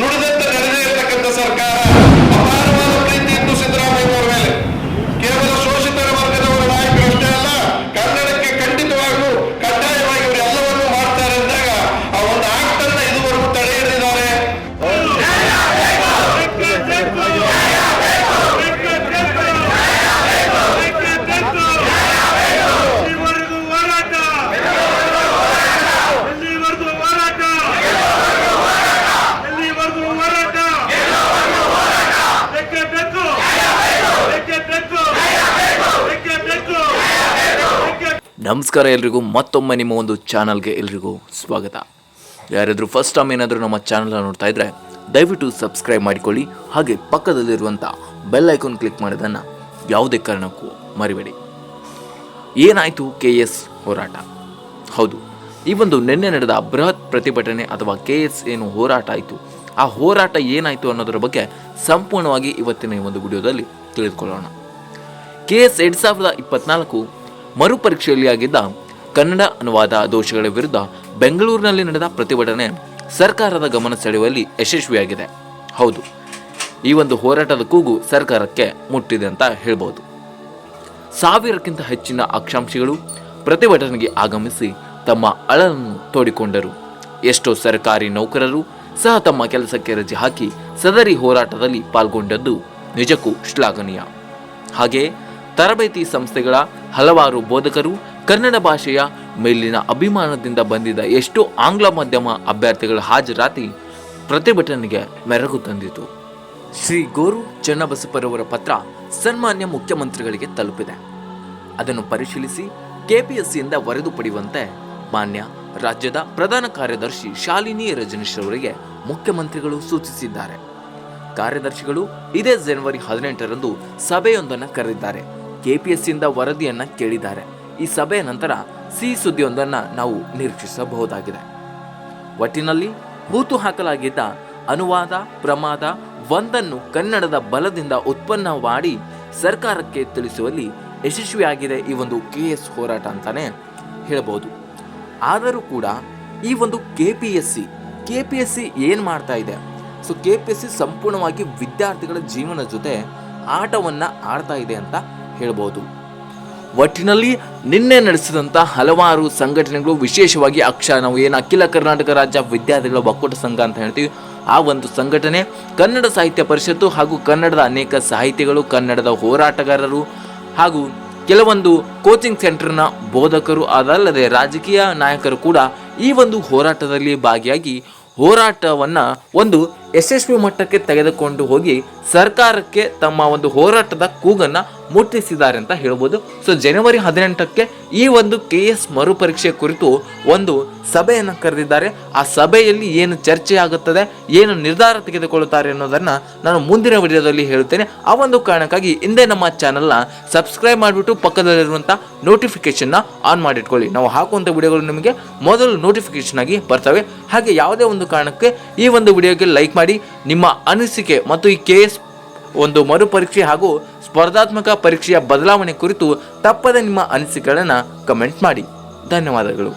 முழுத ನಮಸ್ಕಾರ ಎಲ್ರಿಗೂ, ಮತ್ತೊಮ್ಮೆ ನಿಮ್ಮ ಒಂದು ಚಾನಲ್ಗೆ ಎಲ್ರಿಗೂ ಸ್ವಾಗತ. ಯಾರಾದರೂ ಫಸ್ಟ್ ಟೈಮ್ ಏನಾದರೂ ನಮ್ಮ ಚಾನಲ್ನ ನೋಡ್ತಾ ಇದ್ರೆ, ದಯವಿಟ್ಟು ಸಬ್ಸ್ಕ್ರೈಬ್ ಮಾಡಿಕೊಳ್ಳಿ, ಹಾಗೆ ಪಕ್ಕದಲ್ಲಿರುವಂಥ ಬೆಲ್ ಐಕಾನ್ ಕ್ಲಿಕ್ ಮಾಡೋದನ್ನು ಯಾವುದೇ ಕಾರಣಕ್ಕೂ ಮರಿಬೇಡಿ. ಏನಾಯಿತು ಕೆ ಎಸ್ ಹೋರಾಟ? ಹೌದು, ಈ ಒಂದು ನಿನ್ನೆ ನಡೆದ ಬೃಹತ್ ಪ್ರತಿಭಟನೆ ಅಥವಾ ಕೆ ಎಸ್ ಏನು ಹೋರಾಟ ಆಯಿತು, ಆ ಹೋರಾಟ ಏನಾಯಿತು ಅನ್ನೋದರ ಬಗ್ಗೆ ಸಂಪೂರ್ಣವಾಗಿ ಇವತ್ತಿನ ಈ ಒಂದು ವಿಡಿಯೋದಲ್ಲಿ ತಿಳಿದುಕೊಳ್ಳೋಣ. ಕೆ ಎಸ್ ಎರಡು ಸಾವಿರದ ಇಪ್ಪತ್ನಾಲ್ಕು ಮರುಪರೀಕ್ಷೆಯಲ್ಲಿ ಆಗಿದ್ದ ಕನ್ನಡ ಅನುವಾದ ದೋಷಗಳ ವಿರುದ್ಧ ಬೆಂಗಳೂರಿನಲ್ಲಿ ನಡೆದ ಪ್ರತಿಭಟನೆ ಸರ್ಕಾರದ ಗಮನ ಸೆಳೆಯುವಲ್ಲಿ ಯಶಸ್ವಿಯಾಗಿದೆ. ಹೌದು, ಈ ಒಂದು ಹೋರಾಟದ ಕೂಗು ಸರ್ಕಾರಕ್ಕೆ ಮುಟ್ಟಿದೆ ಅಂತ ಹೇಳ್ಬೋದು. ಸಾವಿರಕ್ಕಿಂತ ಹೆಚ್ಚಿನ ಆಕಾಂಕ್ಷಿಗಳು ಪ್ರತಿಭಟನೆಗೆ ಆಗಮಿಸಿ ತಮ್ಮ ಅಳನ್ನು ತೋಡಿಕೊಂಡರು. ಎಷ್ಟೋ ಸರ್ಕಾರಿ ನೌಕರರು ಸಹ ತಮ್ಮ ಕೆಲಸಕ್ಕೆ ರಜೆ ಹಾಕಿ ಸದರಿ ಹೋರಾಟದಲ್ಲಿ ಪಾಲ್ಗೊಂಡದ್ದು ನಿಜಕ್ಕೂ ಶ್ಲಾಘನೀಯ. ಹಾಗೆ ತರಬೇತಿ ಸಂಸ್ಥೆಗಳ ಹಲವಾರು ಬೋಧಕರು ಕನ್ನಡ ಭಾಷೆಯ ಮೇಲಿನ ಅಭಿಮಾನದಿಂದ ಬಂದಿದ್ದ ಎಷ್ಟೋ ಆಂಗ್ಲ ಮಾಧ್ಯಮ ಅಭ್ಯರ್ಥಿಗಳ ಹಾಜರಾತಿ ಪ್ರತಿಭಟನೆಗೆ ಮೆರಗು ತಂದಿತು. ಶ್ರೀ ಗೋರು ಚನ್ನಬಸಪ್ಪರವರ ಪತ್ರ ಸನ್ಮಾನ್ಯ ಮುಖ್ಯಮಂತ್ರಿಗಳಿಗೆ ತಲುಪಿದೆ. ಅದನ್ನು ಪರಿಶೀಲಿಸಿ ಕೆಪಿಎಸ್ಸಿಯಿಂದ ವರದಿ ಪಡೆಯುವಂತೆ ಮಾನ್ಯ ರಾಜ್ಯದ ಪ್ರಧಾನ ಕಾರ್ಯದರ್ಶಿ ಶಾಲಿನಿ ರಜನೀಶ್ ಅವರಿಗೆ ಮುಖ್ಯಮಂತ್ರಿಗಳು ಸೂಚಿಸಿದ್ದಾರೆ. ಕಾರ್ಯದರ್ಶಿಗಳು ಇದೇ ಜನವರಿ ಹದಿನೆಂಟರಂದು ಸಭೆಯೊಂದನ್ನು ಕರೆದಿದ್ದಾರೆ. ಕೆಪಿಎಸ್ಸಿಯಿಂದ ವರದಿಯನ್ನ ಕೇಳಿದ್ದಾರೆ. ಈ ಸಭೆಯ ನಂತರ ಸಿಹಿ ಸುದ್ದಿಯೊಂದನ್ನು ನಾವು ನಿರೀಕ್ಷಿಸಬಹುದಾಗಿದೆ. ಒಟ್ಟಿನಲ್ಲಿ ಹೂತು ಹಾಕಲಾಗಿದ್ದ ಅನುವಾದ, ಪ್ರಮಾದ ಒಂದನ್ನು ಕನ್ನಡದ ಬಲದಿಂದ ಉತ್ಪನ್ನ ಮಾಡಿ ಸರ್ಕಾರಕ್ಕೆ ತಿಳಿಸುವಲ್ಲಿ ಯಶಸ್ವಿಯಾಗಿದೆ ಈ ಒಂದು ಕೆ ಎಸ್ ಹೋರಾಟ ಅಂತಾನೆ ಹೇಳಬಹುದು ಆದರೂ ಕೂಡ ಈ ಒಂದು K P S C K P S C ಏನು ಮಾಡ್ತಾ ಇದೆ? So K P S C ಸಂಪೂರ್ಣವಾಗಿ ವಿದ್ಯಾರ್ಥಿಗಳ ಜೀವನ ಜೊತೆ ಆಟವನ್ನು ಆಡ್ತಾ ಇದೆ ಅಂತ ಹೇಳ್ಬೋದು. ಒಟ್ಟಿನಲ್ಲಿ ನಿನ್ನೆ ನಡೆಸಿದಂಥ ಹಲವಾರು ಸಂಘಟನೆಗಳು, ವಿಶೇಷವಾಗಿ ಅಕ್ಷ, ನಾವು ಏನು ಅಖಿಲ ಕರ್ನಾಟಕ ರಾಜ್ಯ ವಿದ್ಯಾರ್ಥಿಗಳ ಒಕ್ಕೂಟ ಸಂಘ ಅಂತ ಹೇಳ್ತೀವಿ, ಆ ಒಂದು ಸಂಘಟನೆ ಕನ್ನಡ ಸಾಹಿತ್ಯ ಪರಿಷತ್ತು ಹಾಗೂ ಕನ್ನಡದ ಅನೇಕ ಸಾಹಿತಿಗಳು, ಕನ್ನಡದ ಹೋರಾಟಗಾರರು ಹಾಗೂ ಕೆಲವೊಂದು ಕೋಚಿಂಗ್ ಸೆಂಟರ್ನ ಬೋಧಕರು, ಅದಲ್ಲದೆ ರಾಜಕೀಯ ನಾಯಕರು ಕೂಡ ಈ ಒಂದು ಹೋರಾಟದಲ್ಲಿ ಭಾಗಿಯಾಗಿ ಹೋರಾಟವನ್ನು ಒಂದು ಯಶಸ್ವಿ ಮಟ್ಟಕ್ಕೆ ತೆಗೆದುಕೊಂಡು ಹೋಗಿ ಸರ್ಕಾರಕ್ಕೆ ತಮ್ಮ ಒಂದು ಹೋರಾಟದ ಕೂಗನ್ನು ಮುಟ್ಟಿಸಿದ್ದಾರೆ ಅಂತ ಹೇಳ್ಬೋದು. ಸೊ ಜನವರಿ ಹದಿನೆಂಟಕ್ಕೆ ಈ ಒಂದು ಕೆ ಎಸ್ ಮರುಪರೀಕ್ಷೆ ಕುರಿತು ಒಂದು ಸಭೆಯನ್ನು ಕರೆದಿದ್ದಾರೆ. ಆ ಸಭೆಯಲ್ಲಿ ಏನು ಚರ್ಚೆ ಆಗುತ್ತದೆ, ಏನು ನಿರ್ಧಾರ ತೆಗೆದುಕೊಳ್ಳುತ್ತಾರೆ ಅನ್ನೋದನ್ನು ನಾನು ಮುಂದಿನ ವಿಡಿಯೋದಲ್ಲಿ ಹೇಳುತ್ತೇನೆ ಆ ಒಂದು ಕಾರಣಕ್ಕಾಗಿ ಹಿಂದೆ ನಮ್ಮ ಚಾನಲ್ನ ಸಬ್ಸ್ಕ್ರೈಬ್ ಮಾಡಿಬಿಟ್ಟು ಪಕ್ಕದಲ್ಲಿರುವಂಥ ನೋಟಿಫಿಕೇಶನ್ನ ಆನ್ ಮಾಡಿಟ್ಕೊಳ್ಳಿ. ನಾವು ಹಾಕುವಂಥ ವಿಡಿಯೋಗಳು ನಿಮಗೆ ಮೊದಲು ನೋಟಿಫಿಕೇಶನ್ ಆಗಿ ಬರ್ತವೆ. ಹಾಗೆ ಯಾವುದೇ ಒಂದು ಕಾರಣಕ್ಕೆ ಈ ಒಂದು ವಿಡಿಯೋಗೆ ಲೈಕ್ ಮಾಡಿ ನಿಮ್ಮ ಅನಿಸಿಕೆ ಮತ್ತು ಈ ಕೆ ಎಸ್ ಒಂದು ಮರುಪರೀಕ್ಷೆ ಹಾಗೂ ಸ್ಪರ್ಧಾತ್ಮಕ ಪರೀಕ್ಷೆಯ ಬದಲಾವಣೆ ಕುರಿತು ತಪ್ಪದೆ ನಿಮ್ಮ ಅನಿಸಿಕೆಗಳನ್ನು ಕಮೆಂಟ್ ಮಾಡಿ. ಧನ್ಯವಾದಗಳು.